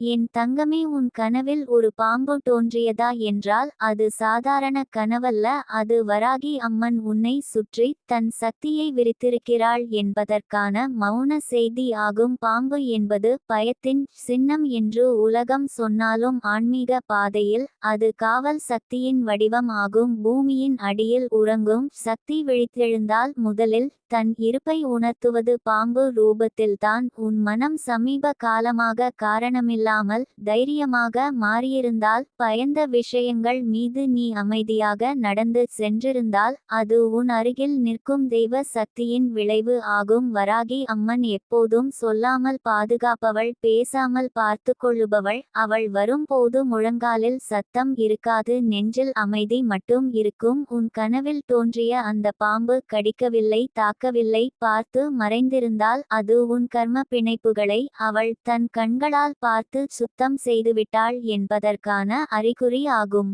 என் தங்கமே உன் கனவில் ஒரு பாம்பு தோன்றியதா என்றால் அது சாதாரண கனவல்ல அது வராகி அம்மன் உன்னை சுற்றி தன் சக்தியை விரித்திருக்கிறாள் என்பதற்கான மௌன செய்தி ஆகும். பாம்பு என்பது பயத்தின் சின்னம் என்று உலகம் சொன்னாலும் ஆன்மீக பாதையில் அது காவல் சக்தியின் வடிவம் ஆகும். பூமியின் அடியில் உறங்கும் சக்தி விழித்தெழுந்தால் முதலில் தன் இருப்பை உணர்த்துவது பாம்பு ரூபத்தில்தான். உன் மனம் சமீப காலமாக இல்லாமல் தைரியமாக மாறியிருந்தால் பயந்த விஷயங்கள் மீது நீ அமைதியாக நடந்து சென்றிருந்தால் அது உன் அருகில் நிற்கும் தெய்வ சக்தியின் விளைவு ஆகும். வராகி அம்மன் எப்போதும் சொல்லாமல் பாதுகாப்பவள் பேசாமல் பார்த்து கொள்ளுபவள் அவள் வரும்போது முழங்காலில் சத்தம் இருக்காது நெஞ்சில் அமைதி மட்டும் இருக்கும். உன் கனவில் தோன்றிய அந்த பாம்பு கடிக்கவில்லை தாக்கவில்லை. பார்த்து மறைந்திருந்தால் அது உன் கர்ம பிணைப்புகளை அவள் தன் கண்களால் பார்த்து சுத்தம் செய்துவிட்டாள் என்பதற்கான அறிகுறி ஆகும்.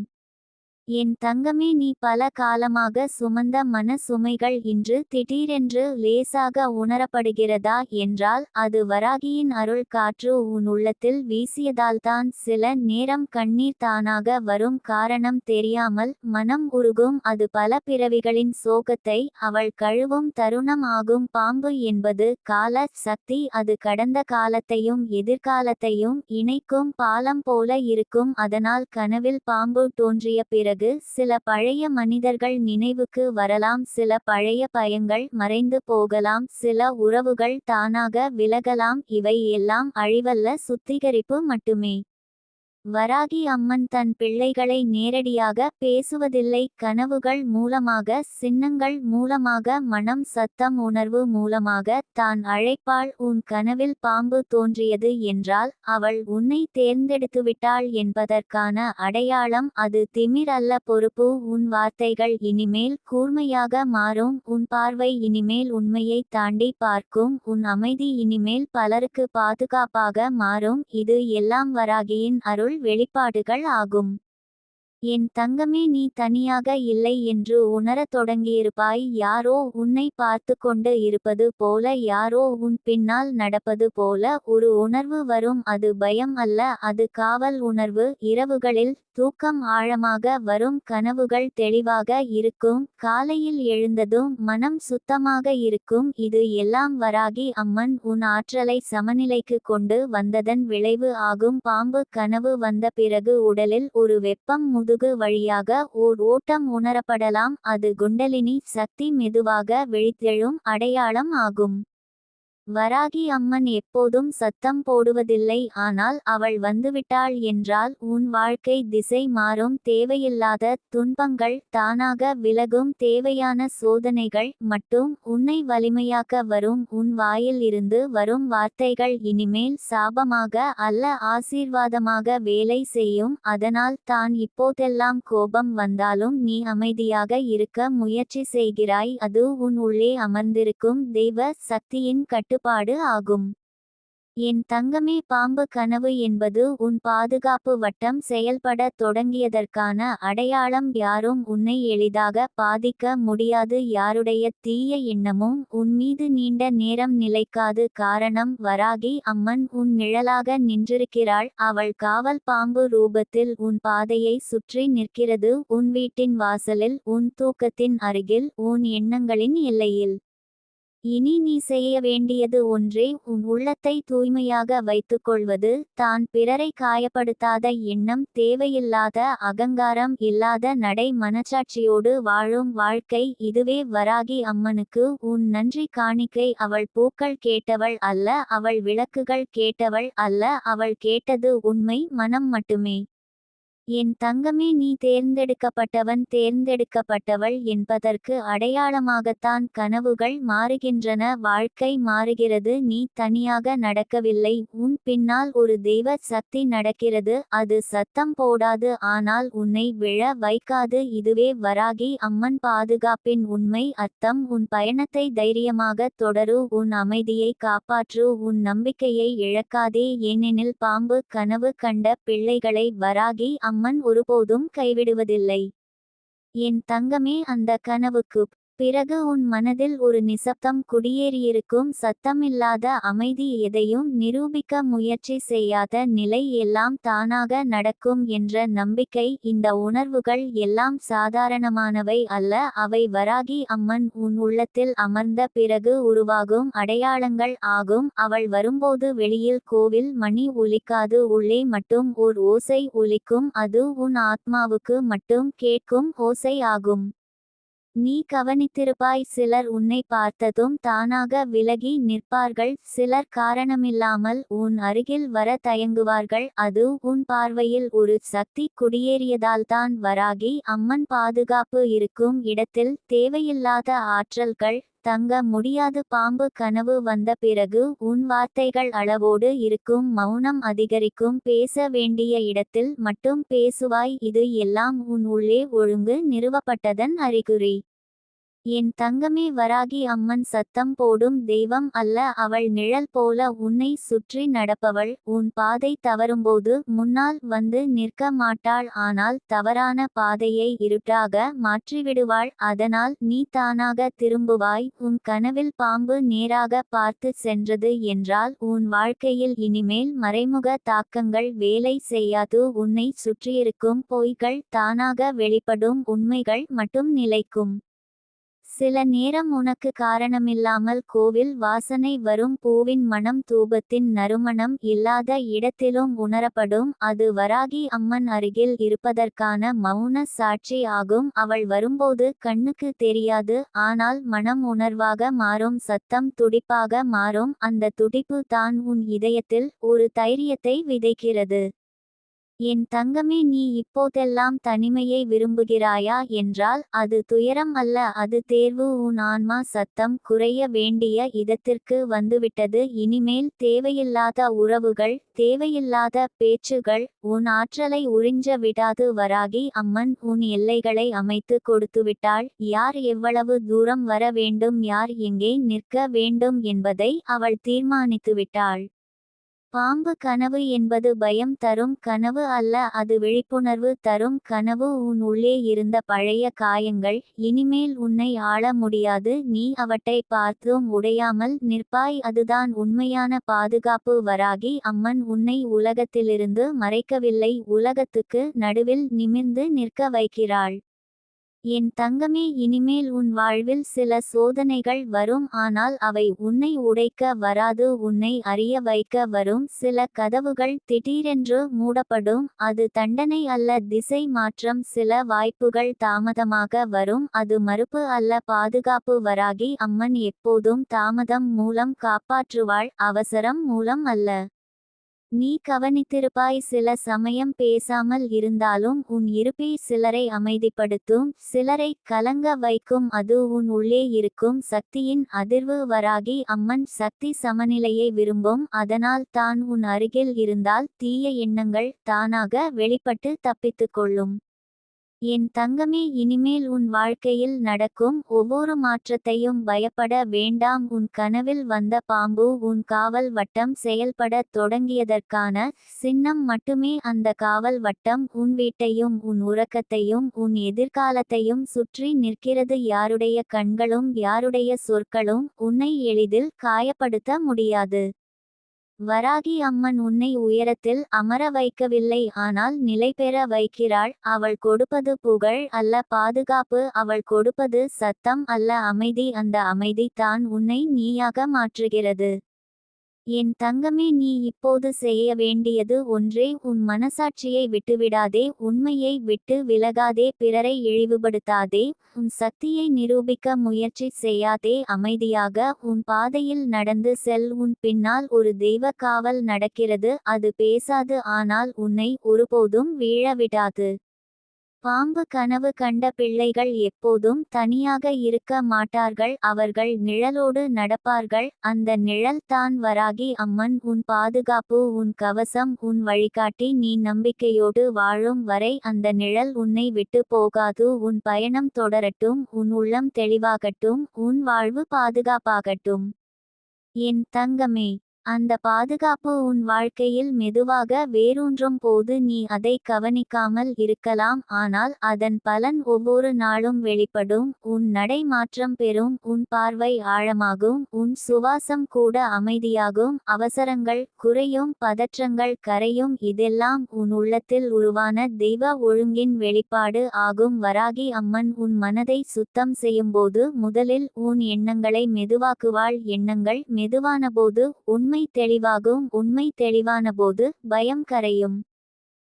என் தங்கமே நீ பல காலமாக சுமந்த மன சுமைகள் இன்று திடீரென்று லேசாக உணரப்படுகிறதா என்றால் அது வராகியின் அருள் காற்று உன் உள்ளத்தில் வீசியதால்தான் சில நேரம் கண்ணீர் தானாக வரும் காரணம் தெரியாமல் மனம் உருகும் அது பல பிறவிகளின் சோகத்தை அவள் கழுவும் தருணம் ஆகும் பாம்பு என்பது கால சக்தி அது கடந்த காலத்தையும் எதிர்காலத்தையும் இணைக்கும் பாலம் போல இருக்கும். அதனால் கனவில் பாம்பு தோன்றிய பிறகு பிறகு சில பழைய மனிதர்கள் நினைவுக்கு வரலாம் சில பழைய பயங்கள் மறைந்து போகலாம் சில உறவுகள் தானாக விலகலாம் இவை எல்லாம் அழிவல்ல சுத்திகரிப்பு மட்டுமே. வராகி அம்மன் தன் பிள்ளைகளை நேரடியாக பேசுவதில்லை. கனவுகள் மூலமாக சின்னங்கள் மூலமாக மனம் சத்தம் உணர்வு மூலமாக தான் அழைப்பாள் உன் கனவில் பாம்பு தோன்றியது என்றால் அவள் உன்னை தேர்ந்தெடுத்துவிட்டாள் என்பதற்கான அடையாளம் அது. திமிர் அல்ல பொறுப்பு உன் வார்த்தைகள் இனிமேல் கூர்மையாக மாறும் உன் பார்வை இனிமேல் உண்மையை தாண்டி பார்க்கும் உன் அமைதி இனிமேல் பலருக்கு பாதுகாப்பாக மாறும். இது எல்லாம் வராகியின் அருள் வெளிப்பாடுகள் ஆகும். என் தங்கமே நீ தனியாக இல்லை என்று உணரத் தொடங்கியிருப்பாய். யாரோ உன்னை பார்த்து கொண்டு இருப்பது போல யாரோ உன் பின்னால் நடப்பது போல ஒரு உணர்வு வரும். அது பயம் அல்ல அது காவல் உணர்வு. இரவுகளில் தூக்கம் ஆழமாக வரும் கனவுகள் தெளிவாக இருக்கும். காலையில் எழுந்ததும் மனம் சுத்தமாக இருக்கும். இது எல்லாம் வராகி அம்மன் உன் ஆற்றலை சமநிலைக்கு கொண்டு வந்ததன் விளைவு ஆகும். பாம்பு கனவு வந்த பிறகு உடலில் ஒரு வெப்பம் முது முதுகு வழியாக ஓர் ஓட்டம் உணரப்படலாம். அது குண்டலினி சக்தி மெதுவாக விழித்தெழும் அடையாளம் ஆகும். வராகி அம்மன் எப்போதும் சத்தம் போடுவதில்லை ஆனால் அவள் வந்துவிட்டாள் என்றால் உன் வாழ்க்கை திசை மாறும் தேவையில்லாத துன்பங்கள் தானாக விலகும் தேவையான சோதனைகள் மட்டும் உன்னை வலிமையாக்க வரும் உன் வாயில் இருந்து வரும் வார்த்தைகள் இனிமேல் சாபமாக அல்ல ஆசீர்வாதமாக வேலை செய்யும் அதனால் தான் இப்போதெல்லாம் கோபம் வந்தாலும் நீ அமைதியாக இருக்க முயற்சி செய்கிறாய் அது உன் உள்ளே அமர்ந்திருக்கும் தெய்வ சக்தியின் கட்டு கட்டுப்பாடு ஆகும். என் தங்கமே பாம்பு கனவு என்பது உன் பாதுகாப்பு வட்டம் செயல்பட தொடங்கியதற்கான அடையாளம் யாரும் உன்னை எளிதாக பாதிக்க முடியாது. யாருடைய தீய எண்ணமும் உன் மீது நீண்ட நேரம் நிலைக்காது. காரணம் வராகி அம்மன் உன் நிழலாக நின்றிருக்கிறாள். அவள் காவல் பாம்பு ரூபத்தில் உன் பாதையை சுற்றி நிற்கிறது. உன் வீட்டின் வாசலில் உன் தூக்கத்தின் அருகில் உன் எண்ணங்களின் எல்லையில். இனி நீ செய்ய வேண்டியது ஒன்றே உன் உள்ளத்தை தூய்மையாக வைத்துக்கொள்வது தான் பிறரை காயப்படுத்தாத எண்ணம் தேவையில்லாத அகங்காரம் இல்லாத நடை மனச்சாட்சியோடு வாழும் வாழ்க்கை இதுவே வராகி அம்மனுக்கு உன் நன்றி காணிக்கை. அவள் பூக்கள் கேட்டவள் அல்ல அவள் விளக்குகள் கேட்டவள் அல்ல அவள் கேட்டது உண்மை மனம் மட்டுமே. என் தங்கமே நீ தேர்ந்தெடுக்கப்பட்டவன் தேர்ந்தெடுக்கப்பட்டவள் என்பதற்கு அடையாளமாகத்தான் கனவுகள் மாறுகின்றன வாழ்க்கை மாறுகிறது நீ தனியாக நடக்கவில்லை உன் பின்னால் ஒரு தெய்வ சக்தி நடக்கிறது அது சத்தம் போடாது ஆனால் உன்னை விழ வைக்காது இதுவே வராகி அம்மன் பாதுகாப்பின் உண்மை அர்த்தம் உன் பயணத்தை தைரியமாக தொடரு உன் அமைதியை காப்பாற்று உன் நம்பிக்கையை இழக்காதே ஏனெனில் பாம்பு கனவு கண்ட பிள்ளைகளை வராகி அம்மன் ஒருபோதும் கைவிடுவதில்லை. என் தங்கமே அந்த கனவுக்கு பிறகு உன் மனதில் ஒரு நிசப்தம் குடியேறியிருக்கும் சத்தமில்லாத அமைதி எதையும் நிரூபிக்க முயற்சி செய்யாத நிலை எல்லாம் தானாக நடக்கும் என்ற நம்பிக்கை இந்த உணர்வுகள் எல்லாம் சாதாரணமானவை அல்ல. அவை வராகி அம்மன் உன் உள்ளத்தில் அமர்ந்த பிறகு உருவாகும் அடையாளங்கள் ஆகும். அவள் வரும்போது வெளியில் கோவில் மணி ஒலிக்காது உள்ளே மட்டும் ஓர் ஓசை ஒலிக்கும். அது உன் ஆத்மாவுக்கு மட்டும் கேட்கும் ஓசை ஆகும். நீ கவனித்திருப்பாய். சிலர் உன்னை பார்த்ததும் தானாக விலகி நிற்பார்கள். சிலர் காரணமில்லாமல் உன் அருகில் வர தயங்குவார்கள். அது உன் பார்வையில் ஒரு சக்தி குடியேறியதால்தான் வராகி. அம்மன் பாதுகாப்பு இருக்கும் இடத்தில் தேவையில்லாத ஆற்றல்கள் தங்க முடியாது. பாம்பு கனவு வந்த பிறகு உன் வார்த்தைகள் அளவோடு இருக்கும் மௌனம் அதிகரிக்கும். பேச வேண்டிய இடத்தில் மட்டும் பேசுவாய். இது எல்லாம் உன் உள்ளே ஒழுங்கு நிறுவப்பட்டதன் அறிகுறி. என் தங்கமே வராகி அம்மன் சத்தம் போடும் தெய்வம் அல்ல அவள் நிழல் போல உன்னை சுற்றி நடப்பவள். உன் பாதை தவறும்போது முன்னால் வந்து நிற்க மாட்டாள் ஆனால் தவறான பாதையை இருட்டாக மாற்றிவிடுவாள். அதனால் நீ தானாக திரும்புவாய். உன் கனவில் பாம்பு நேராக பார்த்து சென்றது என்றால் உன் வாழ்க்கையில் இனிமேல் மறைமுக தாக்கங்கள் வேலை செய்யாது. உன்னை சுற்றியிருக்கும் பொய்கள் தானாக வெளிப்படும் உண்மைகள் மட்டும் நிலைக்கும். சில நேரம் உனக்கு காரணமில்லாமல் கோவில் வாசனை வரும் பூவின் மனம் தூபத்தின் நறுமணம் இல்லாத இடத்திலும் உணரப்படும். அது வராகி அம்மன் அருகில் இருப்பதற்கான மௌன சாட்சி ஆகும். அவள் வரும்போது கண்ணுக்கு தெரியாது ஆனால் மனம் உணர்வாக மாறும் சத்தம் துடிப்பாக மாறும். அந்த துடிப்பு தான் உன் இதயத்தில் ஒரு தைரியத்தை விதைக்கிறது. என் தங்கமே நீ இப்போதெல்லாம் தனிமையை விரும்புகிறாயா? என்றால் அது துயரம் அல்ல அது தேர்வு. உன் ஆன்மா சத்தம் குறைய வேண்டிய இதத்திற்கு வந்துவிட்டது. இனிமேல் தேவையில்லாத உறவுகள் தேவையில்லாத பேச்சுகள் உன் ஆற்றலை உறிஞ்ச விடாது வராகி அம்மன் உன் எல்லைகளை அமைத்து கொடுத்துவிட்டாள் யார் எவ்வளவு தூரம் வர வேண்டும்? யார் எங்கே நிற்க வேண்டும்? என்பதை அவள் தீர்மானித்துவிட்டாள் பாம்பு கனவு என்பது பயம் தரும் கனவு அல்ல அது விழிப்புணர்வு தரும் கனவு. உன் உள்ளே இருந்த பழைய காயங்கள் இனிமேல் உன்னை ஆள முடியாது. நீ அவற்றை பார்த்தும் உடையாமல் நிற்பாய். அதுதான் உண்மையான பாதுகாப்பு வராகி. அம்மன் உன்னை உலகத்திலிருந்து மறைக்கவில்லை. உலகத்துக்கு நடுவில் நிமிர்ந்து நிற்க வைக்கிறாள். என் தங்கமே இனிமேல் உன் வாழ்வில் சில சோதனைகள் வரும். ஆனால் அவை உன்னை உடைக்க வராது உன்னை அறிய வைக்க வரும். சில கதவுகள் திடீரென்று மூடப்படும். அது தண்டனை அல்ல திசை மாற்றம். சில வாய்ப்புகள் தாமதமாக வரும். அது மறுப்பு அல்ல பாதுகாப்பு வராகி. அம்மன் எப்போதும் தாமதம் மூலம் காப்பாற்றுவாள். அவசரம் மூலம் அல்ல. நீ கவனித்திருப்பாய் சில சமயம் பேசாமல் இருந்தாலும் உன் இருப்பே சிலரை அமைதிப்படுத்தும் சிலரை கலங்க வைக்கும் அது உன் உள்ளே இருக்கும் சக்தியின் அதிர்வு வராகி அம்மன் சக்தி சமநிலையை விரும்பும் அதனால் தான் உன் அருகில் இருந்தால் தீய எண்ணங்கள் தானாக வெளிப்பட்டு தப்பித்துக் கொள்ளும். என் தங்கமே இனிமேல் உன் வாழ்க்கையில் நடக்கும் ஒவ்வொரு மாற்றத்தையும் பயப்பட வேண்டாம். உன் கனவில் வந்த பாம்பு உன் காவல் வட்டம் செயல்படத் தொடங்கியதற்கான சின்னம் மட்டுமே அந்த காவல் வட்டம். உன் வீட்டையும் உன் உறக்கத்தையும் உன் எதிர்காலத்தையும் சுற்றி நிற்கிறது யாருடைய கண்களும் யாருடைய சொற்களும் உன்னை எளிதில் காயப்படுத்த முடியாது. வராகி அம்மன் உன்னை உயரத்தில் அமர வைக்கவில்லை ஆனால் நிலை பெற வைக்கிறாள். அவள் கொடுப்பது புகழ் அல்ல பாதுகாப்பு. அவள் கொடுப்பது சத்தம் அல்ல அமைதி. அந்த அமைதி தான் உன்னை நீயாக மாற்றுகிறது. என் தங்கமே நீ இப்போது செய்ய வேண்டியது ஒன்றே உன் மனசாட்சியை விட்டுவிடாதே உண்மையை விட்டு விலகாதே பிறரை இழிவுபடுத்தாதே உன் சக்தியை நிரூபிக்க முயற்சி செய்யாதே அமைதியாக உன் பாதையில் நடந்து செல் உன் பின்னால் ஒரு தெய்வ காவல் நடக்கிறது அது பேசாது ஆனால் உன்னை ஒருபோதும் வீழ விடாது பாம்பு கனவு கண்ட பிள்ளைகள் எப்போதும் தனியாக இருக்க மாட்டார்கள். அவர்கள் நிழலோடு நடப்பார்கள். அந்த நிழல் தான் வராகி அம்மன் உன் பாதுகாப்பு உன் கவசம் உன் வழிகாட்டி நீ நம்பிக்கையோடு வாழும் வரை அந்த நிழல் உன்னை விட்டு போகாது. உன் பயணம் தொடரட்டும் உன் உள்ளம் தெளிவாகட்டும் உன் வாழ்வு பாதுகாப்பாகட்டும். என் தங்கமே அந்த பாதுகாப்பு உன் வாழ்க்கையில் மெதுவாக வேரூன்றும் போது நீ அதை கவனிக்காமல் இருக்கலாம். ஆனால் அதன் பலன் ஒவ்வொரு நாளும் வெளிப்படும். உன் நடை மாற்றம் பெறும். உன் பார்வை ஆழமாகும். உன் சுவாசம் கூட அமைதியாகும். அவசரங்கள் குறையும். பதற்றங்கள் கரையும். இதெல்லாம் உன் உள்ளத்தில் உருவான தெய்வ ஒழுங்கின் வெளிப்பாடு ஆகும். வராகி அம்மன் உன் மனதை சுத்தம் செய்யும்போது முதலில் உன் எண்ணங்களை மெதுவாக்குவாள். எண்ணங்கள் மெதுவானபோது உண்மை உண்மை தெளிவாகும் உண்மை தெளிவானபோது பயம் கரையும்.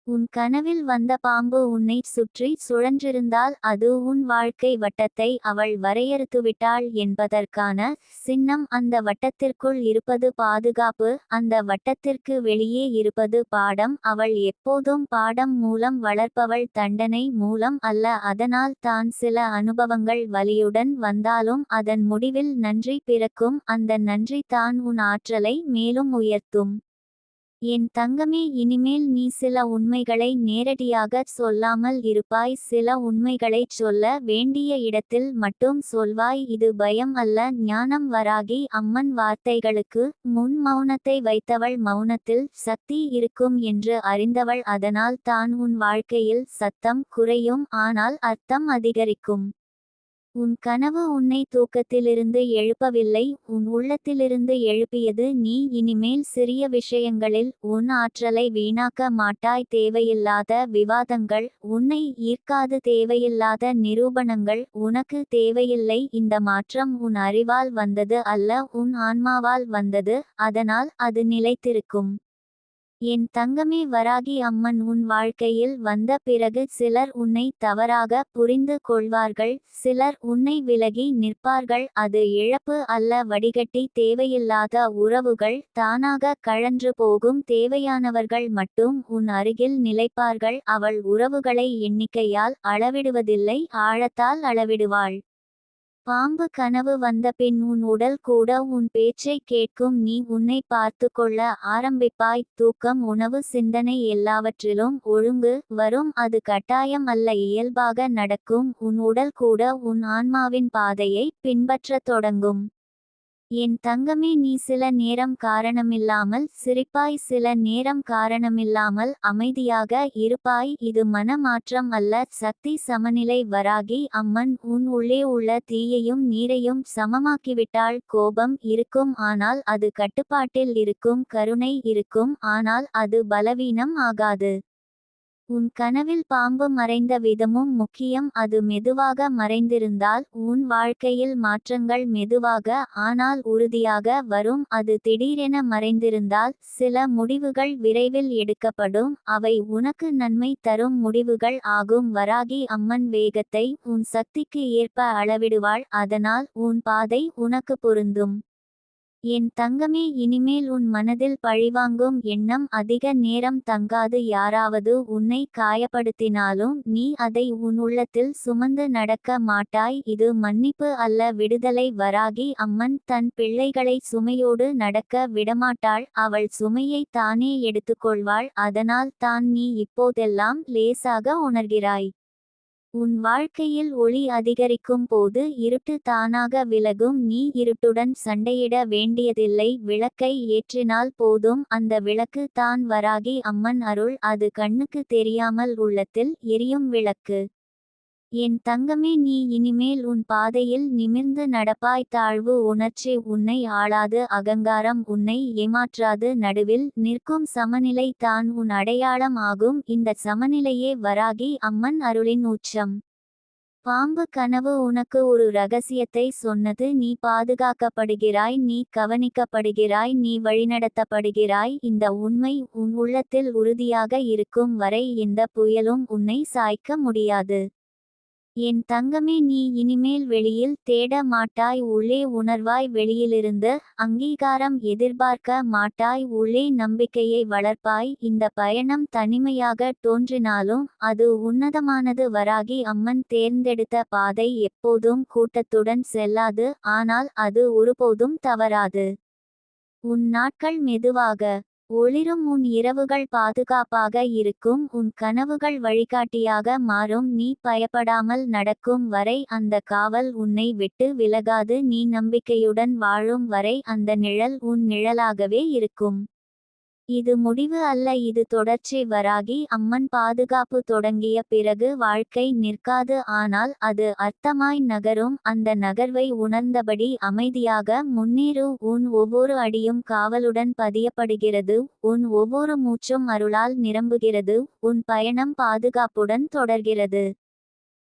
உன் கனவில் வந்த பாம்பு உன்னை சுற்றி சுழன்றிருந்தால் அது உன் வாழ்க்கை வட்டத்தை அவள் வரையறுத்துவிட்டாள் என்பதற்கான சின்னம் அந்த வட்டத்திற்குள் இருப்பது பாதுகாப்பு அந்த வட்டத்திற்கு வெளியே இருப்பது பாடம். அவள் எப்போதும் பாடம் மூலம் வளர்ப்பவள் தண்டனை மூலம் அல்ல அதனால் தான் சில அனுபவங்கள் வலியுடன் வந்தாலும் அதன் முடிவில் நன்றி பிறக்கும். அந்த நன்றி தான் உன் ஆற்றலை மேலும் உயர்த்தும். என் தங்கமே இனிமேல் நீ சில உண்மைகளை நேரடியாக சொல்லாமல் இருப்பாய். சில உண்மைகளைச் சொல்ல வேண்டிய இடத்தில் மட்டும் சொல்வாய். இது பயம் அல்ல. ஞானம் வராகி அம்மன் வார்த்தைகளுக்கு முன் மௌனத்தை வைத்தவள் மௌனத்தில் சக்தி இருக்கும் என்று அறிந்தவள். அதனால் தான் உன் வாழ்க்கையில் சத்தம் குறையும். ஆனால் அர்த்தம் அதிகரிக்கும். உன் கனவு உன்னை தூக்கத்திலிருந்து எழுப்பவில்லை உன் உள்ளத்திலிருந்து எழுப்பியது நீ இனிமேல் சிறிய விஷயங்களில் உன் ஆற்றலை வீணாக்க மாட்டாய் தேவையில்லாத விவாதங்கள் உன்னை ஈர்க்காது தேவையில்லாத நிரூபணங்கள் உனக்கு தேவையில்லை இந்த மாற்றம் உன் அறிவால் வந்தது அல்ல உன் ஆன்மாவால் வந்தது அதனால் அது நிலைத்திருக்கும். என் தங்கமே வராகி அம்மன் உன் வாழ்க்கையில் வந்த பிறகு சிலர் உன்னை தவறாக புரிந்து கொள்வார்கள் சிலர் உன்னை விலகி நிற்பார்கள். அது இழப்பு அல்ல வடிகட்டி தேவையில்லாத உறவுகள் தானாக கழன்று போகும். தேவையானவர்கள் மட்டும் உன் அருகில் நிலைப்பார்கள். அவள் உறவுகளை எண்ணிக்கையால் அளவிடுவதில்லை ஆழத்தால் அளவிடுவாள். பாம்பு கனவு வந்தபின் உன் உடல் கூட உன் பேச்சை கேட்கும் நீ உன்னை பார்த்து கொள்ள ஆரம்பிப்பாய். தூக்கம் உணவு சிந்தனை எல்லாவற்றிலும் ஒழுங்கு வரும். அது கட்டாயம் அல்ல இயல்பாக நடக்கும். உன் உடல் கூட உன் ஆன்மாவின் பாதையை பின்பற்றத் தொடங்கும். என் தங்கமே நீ சில நேரம் காரணமில்லாமல் சிரிப்பாய் சில நேரம் காரணமில்லாமல் அமைதியாக இருப்பாய். இது மனமாற்றம் அல்ல சக்தி சமநிலை வராகி அம்மன் உன் உள்ளே உள்ள தீயையும் நீரையும் சமமாக்கிவிட்டாள் கோபம் இருக்கும். ஆனால் அது கட்டுப்பாட்டில் இருக்கும் கருணை இருக்கும். ஆனால் அது பலவீனம் ஆகாது. உன் கனவில் பாம்பு மறைந்த விதமும் முக்கியம். அது மெதுவாக மறைந்திருந்தால் உன் வாழ்க்கையில் மாற்றங்கள் மெதுவாக ஆனால் உறுதியாக வரும். அது திடீரென மறைந்திருந்தால் சில முடிவுகள் விரைவில் எடுக்கப்படும். அவை உனக்கு நன்மை தரும் முடிவுகள் ஆகும். வராகி அம்மன் வேகத்தை உன் சக்திக்கு ஏற்ப அளவிடுவாள். அதனால் உன் பாதை உனக்கு பொருந்தும். என் தங்கமே இனிமேல் உன் மனதில் பழிவாங்கும் எண்ணம் அதிக நேரம் தங்காது. யாராவது உன்னை காயப்படுத்தினாலும் நீ அதை உன் உள்ளத்தில் சுமந்து நடக்க மாட்டாய். இது மன்னிப்பு அல்ல விடுதலை வராகி அம்மன் தன் பிள்ளைகளை சுமையோடு நடக்க விடமாட்டாள். அவள் சுமையை தானே எடுத்துக்கொள்வாள். அதனால் தான் நீ இப்போதெல்லாம் லேசாக உணர்கிறாய். உன் வாழ்க்கையில் ஒளி அதிகரிக்கும் போது இருட்டு தானாக விலகும். நீ இருட்டுடன் சண்டையிட வேண்டியதில்லை. விளக்கை ஏற்றினால் போதும். அந்த விளக்கு தான் வராகி. அம்மன் அருள். அது கண்ணுக்கு தெரியாமல் உள்ளத்தில் எரியும் விளக்கு. என் தங்கமே நீ இனிமேல் உன் பாதையில் நிமிர்ந்து நடப்பாய். தாழ்வு உணர்ச்சி உன்னை ஆளாது அகங்காரம் உன்னை ஏமாற்றாது. நடுவில் நிற்கும் சமநிலை தான் உன் அடையாளம் ஆகும். இந்த சமநிலையே வராகி அம்மன் அருளின் உச்சம். பாம்பு கனவு உனக்கு ஒரு ரகசியத்தை சொன்னது. நீ பாதுகாக்கப்படுகிறாய் நீ கவனிக்கப்படுகிறாய் நீ வழிநடத்தப்படுகிறாய். இந்த உண்மை உன் உள்ளத்தில் உறுதியாக இருக்கும் வரை எந்த புயலும் உன்னை சாய்க்க முடியாது. என் தங்கமே நீ இனிமேல் வெளியில் தேட மாட்டாய் உள்ளே உணர்வாய் வெளியிலிருந்து அங்கீகாரம் எதிர்பார்க்க மாட்டாய் உள்ளே நம்பிக்கையை வளர்ப்பாய் இந்த பயணம் தனிமையாக தோன்றினாலும் அது உன்னதமானது வராகி அம்மன் தேர்ந்தெடுத்த பாதை எப்போதும் கூட்டத்துடன் செல்லாது ஆனால் அது ஒருபோதும் தவறாது. உன் நாட்கள் மெதுவாக ஒளிரும் உன் இரவுகள் பாதுகாப்பாக இருக்கும் உன் கனவுகள் வழிகாட்டியாக மாறும் நீ பயப்படாமல் நடக்கும் வரை அந்த காவல் உன்னை விட்டு விலகாது நீ நம்பிக்கையுடன் வாழும் வரை அந்த நிழல் உன் நிழலாகவே இருக்கும். இது முடிவு அல்ல இது தொடர்ச்சி. வராகி அம்மன் பாதுகாப்பு தொடங்கிய பிறகு வாழ்க்கை நிற்காது. ஆனால் அது அர்த்தமாய் நகரும். அந்த நகர்வை உணர்ந்தபடி அமைதியாக முன்னேறு. உன் ஒவ்வொரு அடியும் காவலுடன் பதியப்படுகிறது. உன் ஒவ்வொரு மூச்சும் அருளால் நிரம்புகிறது. உன் பயணம் பாதுகாப்புடன் தொடர்கிறது.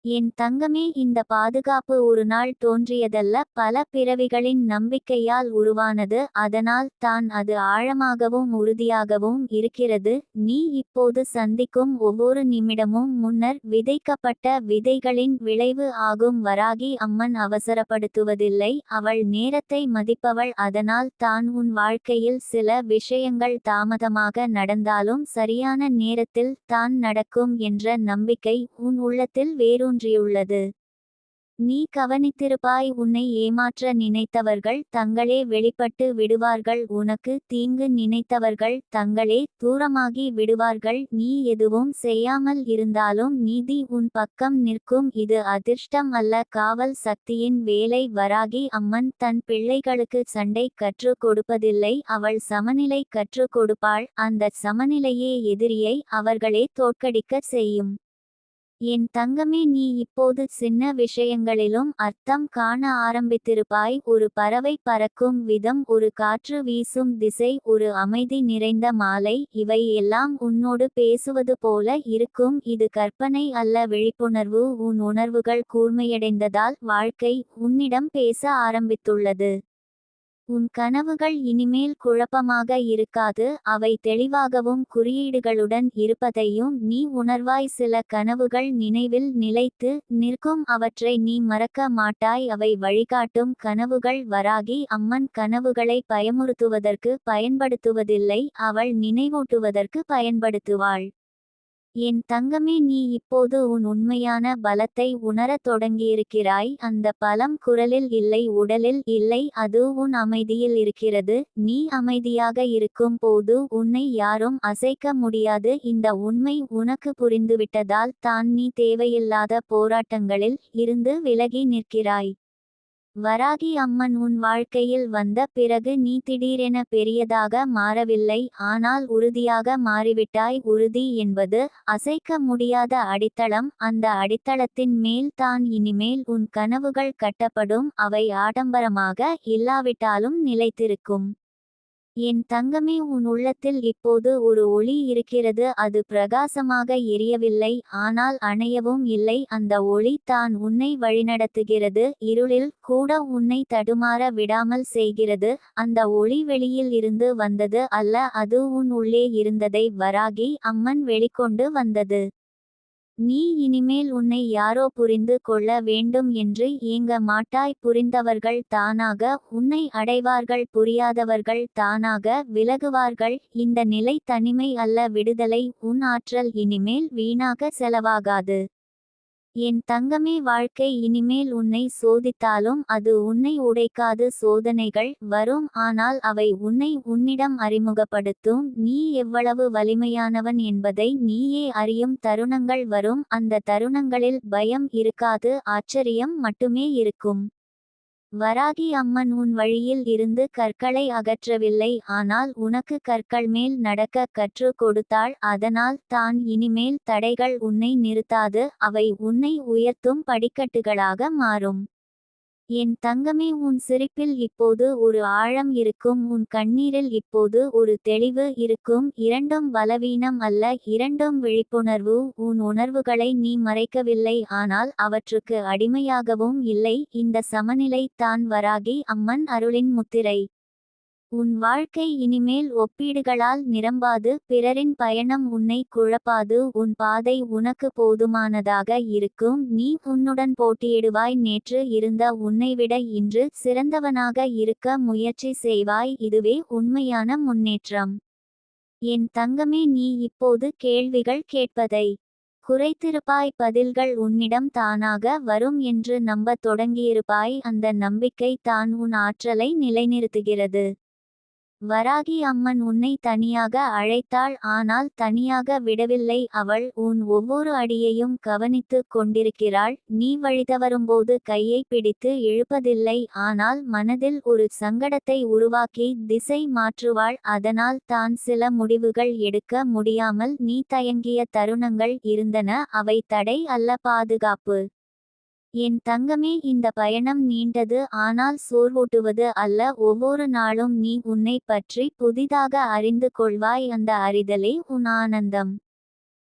என் தங்கமே இந்த பாதுகாப்பு ஒரு நாள் தோன்றியதல்ல பல பிறவிகளின் நம்பிக்கையால் உருவானது அதனால் தான் அது ஆழமாகவும் உறுதியாகவும் இருக்கிறது. நீ இப்போது சந்திக்கும் ஒவ்வொரு நிமிடமும் முன்னர் விதைக்கப்பட்ட விதைகளின் விளைவு ஆகும். வராகி அம்மன் அவசரப்படுத்துவதில்லை அவள் நேரத்தை மதிப்பவள். அதனால் தான் உன் வாழ்க்கையில் சில விஷயங்கள் தாமதமாக நடந்தாலும் சரியான நேரத்தில் தான் நடக்கும் என்ற நம்பிக்கை உன் உள்ளத்தில் தோன்றியுள்ளது. நீ கவனித்திருப்பாய் உன்னை ஏமாற்ற நினைத்தவர்கள் தங்களே வெளிப்பட்டு விடுவார்கள். உனக்கு தீங்கு நினைத்தவர்கள் தங்களே தூரமாகி விடுவார்கள். நீ எதுவும் செய்யாமல் இருந்தாலும் நீதி உன் பக்கம் நிற்கும். இது அதிர்ஷ்டம் அல்ல. காவல் சக்தியின் வேலை வராகி அம்மன் தன் பிள்ளைகளுக்கு சண்டை கற்றுக் கொடுப்பதில்லை. அவள் சமநிலை கற்றுக் கொடுப்பாள். அந்த சமநிலையே எதிரியை அவர்களே தோற்கடிக்கச் செய்யும். என் தங்கமே நீ இப்போது சின்ன விஷயங்களிலும் அர்த்தம் காண ஆரம்பித்திருப்பாய். ஒரு பறவை பறக்கும் விதம் ஒரு காற்று வீசும் திசை ஒரு அமைதி நிறைந்த மாலை இவை எல்லாம் உன்னோடு பேசுவது போல இருக்கும். இது கற்பனை அல்ல விழிப்புணர்வு. உன் உணர்வுகள் கூர்மையடைந்ததால் வாழ்க்கை உன்னிடம் பேச ஆரம்பித்துள்ளது. உன் கனவுகள் இனிமேல் குழப்பமாக இருக்காது அவை தெளிவாகவும் குறியீடுகளுடன் இருப்பதையும் நீ உணர்வாய். சில கனவுகள் நினைவில் நிலைத்து நிற்கும் அவற்றை நீ மறக்க மாட்டாய். அவை வழிகாட்டும் கனவுகள் வராகி அம்மன் கனவுகளை பயமுறுத்துவதற்கு பயன்படுத்துவதில்லை அவள் நினைவூட்டுவதற்கு பயன்படுத்துவாள். என் தங்கமே நீ இப்போது உன் உண்மையான பலத்தை உணரத் தொடங்கியிருக்கிறாய். அந்த பலம் குரலில் இல்லை உடலில் இல்லை அது உன் அமைதியில் இருக்கிறது. நீ அமைதியாக இருக்கும் போது உன்னை யாரும் அசைக்க முடியாது. இந்த உண்மை உனக்கு புரிந்துவிட்டதால் தான் நீ தேவையில்லாத போராட்டங்களில் இருந்து விலகி நிற்கிறாய். வராகி அம்மன் உன் வாழ்க்கையில் வந்த பிறகு நீ திடீரென பெரியதாக மாறவில்லை ஆனால் உறுதியாக மாறிவிட்டாய். உறுதி என்பது அசைக்க முடியாத அடித்தளம். அந்த அடித்தளத்தின் மேல் தான் இனிமேல் உன் கனவுகள் கட்டப்படும். அவை ஆடம்பரமாக இல்லாவிட்டாலும் நிலைத்திருக்கும். என் தங்கமே உன் உள்ளத்தில் இப்போது ஒரு ஒளி இருக்கிறது. அது பிரகாசமாக எரியவில்லை. ஆனால் அணையவும் இல்லை. அந்த ஒளி தான் உன்னை வழிநடத்துகிறது. இருளில் கூட உன்னை தடுமாற விடாமல் செய்கிறது. அந்த ஒளி வெளியில் இருந்து வந்தது அல்ல. அது உன் உள்ளே இருந்ததை வராகி அம்மன் வெளிக்கொண்டு வந்தது. நீ இனிமேல் உன்னை யாரோ புரிந்து கொள்ள வேண்டும் என்று ஏங்க மாட்டாய் புரிந்தவர்கள் தானாக உன்னை அடைவார்கள் புரியாதவர்கள் தானாக விலகுவார்கள். இந்த நிலை தனிமை அல்ல விடுதலை உன் ஆற்றல் இனிமேல் வீணாக செலவாகாது. என் தங்கமே வாழ்க்கை இனிமேல் உன்னை சோதித்தாலும் அது உன்னை உடைக்காது சோதனைகள் வரும். ஆனால் அவை உன்னை உன்னிடம் அறிமுகப்படுத்தும். நீ எவ்வளவு வலிமையானவன் என்பதை நீயே அறியும் தருணங்கள் வரும். அந்த தருணங்களில் பயம் இருக்காது ஆச்சரியம் மட்டுமே இருக்கும். வராகி அம்மன் உன் வழியில் இருந்து கற்களை அகற்றவில்லை ஆனால் உனக்கு கற்கள் மேல் நடக்க கற்றுக் கொடுத்தாள் அதனால் தான் இனிமேல் தடைகள் உன்னை நிறுத்தாது அவை உன்னை உயர்த்தும் படிக்கட்டுகளாக மாறும். என் தங்கமே உன் சிரிப்பில் இப்போது ஒரு ஆழம் இருக்கும் உன் கண்ணீரில் இப்போது ஒரு தெளிவு இருக்கும். இரண்டும் பலவீனம் அல்ல இரண்டும் விழிப்புணர்வு. உன் உணர்வுகளை நீ மறைக்கவில்லை ஆனால் அவற்றுக்கு அடிமையாகவும் இல்லை. இந்த சமநிலை தான் வராகி அம்மன் அருளின் முத்திரை. உன் வாழ்க்கை இனிமேல் ஒப்பீடுகளால் நிரம்பாது பிறரின் பயணம் உன்னை குழப்பாது உன் பாதை உனக்கு போதுமானதாக இருக்கும் நீ உன்னுடன் போட்டியிடுவாய் நேற்று இருந்த உன்னைவிட இன்று சிறந்தவனாக இருக்க முயற்சி செய்வாய் இதுவே உண்மையான முன்னேற்றம். என் தங்கமே நீ இப்போது கேள்விகள் கேட்பதை குறைத்திருப்பாய் பதில்கள் உன்னிடம் தானாக வரும் என்று நம்பத் தொடங்கியிருப்பாய் அந்த நம்பிக்கை தான் உன் ஆற்றலை நிலைநிறுத்துகிறது. வராகி அம்மன் உன்னை தனியாக அழைத்தாள் ஆனால் தனியாக விடவில்லை. அவள் உன் ஒவ்வொரு அடியையும் கவனித்துக் கொண்டிருக்கிறாள். நீ வழிதவரும்போது கையை பிடித்து இழுப்பதில்லை ஆனால் மனதில் ஒரு சங்கடத்தை உருவாக்கி திசை மாற்றுவாள். அதனால் தான் சில முடிவுகள் எடுக்க முடியாமல் நீ தயங்கிய தருணங்கள் இருந்தன. அவை தடை அல்ல பாதுகாப்பு. என் தங்கமே இந்த பயணம் நீண்டது ஆனால் சோர்வூட்டுவது அல்ல. ஒவ்வொரு நாளும் நீ உன்னை பற்றி புதிதாக அறிந்து கொள்வாய். அந்த அறிதலே உன் ஆனந்தம்.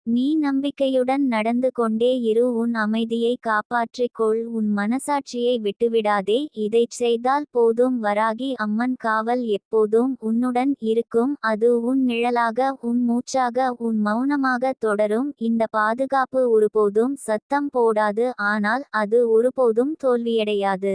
நீ நம்பிக்கையுடன் நடந்து கொண்டே இரு உன் அமைதியை காப்பாற்றிக்கொள் உன் மனசாட்சியை விட்டுவிடாதே இதைச் செய்தால் போதும் வராகி அம்மன் காவல் எப்போதும் உன்னுடன் இருக்கும் அது உன் நிழலாக உன் மூச்சாக உன் மௌனமாக தொடரும் இந்த பாதுகாப்பு ஒருபோதும் சத்தம் போடாது ஆனால் அது ஒருபோதும் தோல்வியடையாது.